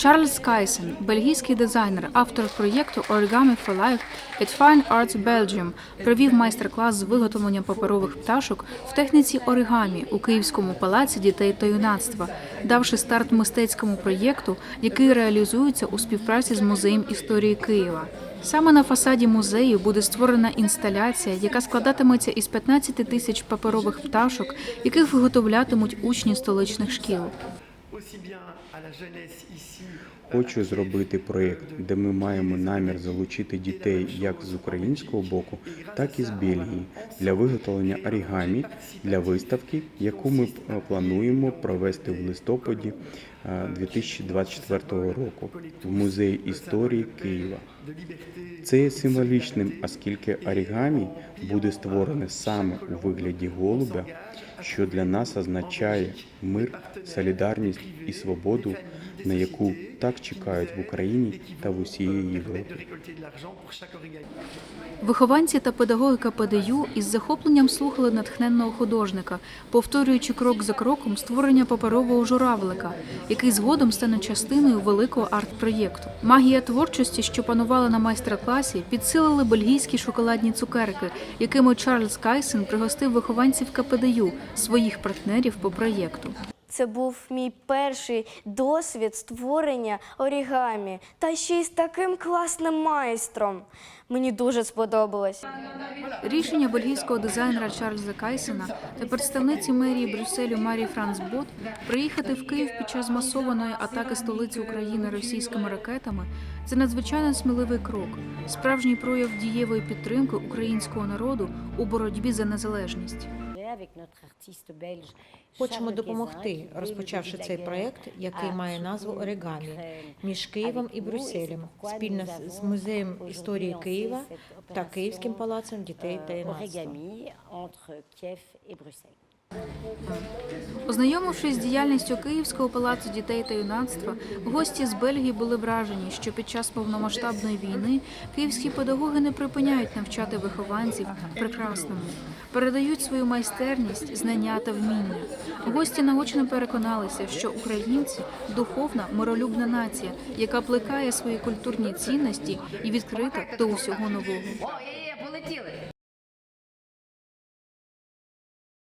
Чарльз Кайсен, бельгійський дизайнер, автор проєкту Origami for Life від Fine Arts Belgium, провів майстер-клас з виготовлення паперових пташок в техніці оригамі у Київському палаці дітей та юнацтва, давши старт мистецькому проєкту, який реалізується у співпраці з музеєм історії Києва. Саме на фасаді музею буде створена інсталяція, яка складатиметься із 15 тисяч паперових пташок, яких виготовлятимуть учні столичних шкіл. La Хочу зробити проєкт, де ми маємо намір залучити дітей як з українського боку, так і з Бельгії для виготовлення орігамі для виставки, яку ми е, плануємо провести в листопаді е, 2024 року в музеї історії Києва. Це є символічним, оскільки орігамі буде створене саме у вигляді голубя, що для нас означає мир, солідарність і свободу, на яку так чекають в Україні та в усій Європі. Вихованці та педагоги КПДЮ із захопленням слухали натхненного художника, повторюючи крок за кроком створення паперового журавлика, який згодом стане частиною великого арт-проєкту. Магія творчості, що панувала на майстер-класі, підсилили бельгійські шоколадні цукерки, якими Чарльз Кайсен пригостив вихованців КПДЮ, своїх партнерів по проєкту. Це був мій перший досвід створення орігамі, та ще й з таким класним майстром. Мені дуже сподобалось. Рішення бельгійського дизайнера Чарльза Кайсена та представниці мерії Брюсселю Марії Франц Бот приїхати в Київ під час масованої атаки столиці України російськими ракетами це надзвичайно сміливий крок, справжній прояв дієвої підтримки українського народу у боротьбі за незалежність. Хочемо допомогти, розпочавши цей проект, який має назву Оригамі між Києвом і Брюсселем, спільно з- музеєм історії Києва та Київським палацем дітей та юнацтва. Ознайомившись з діяльністю Київського палацу дітей та юнацтва, гості з Бельгії були вражені, що під час повномасштабної війни київські педагоги не припиняють навчати вихованців прекрасному, передають свою майстерність, знання та вміння. Гості наочно переконалися, що українці духовна, миролюбна нація, яка плекає свої культурні цінності і відкрита до усього нового.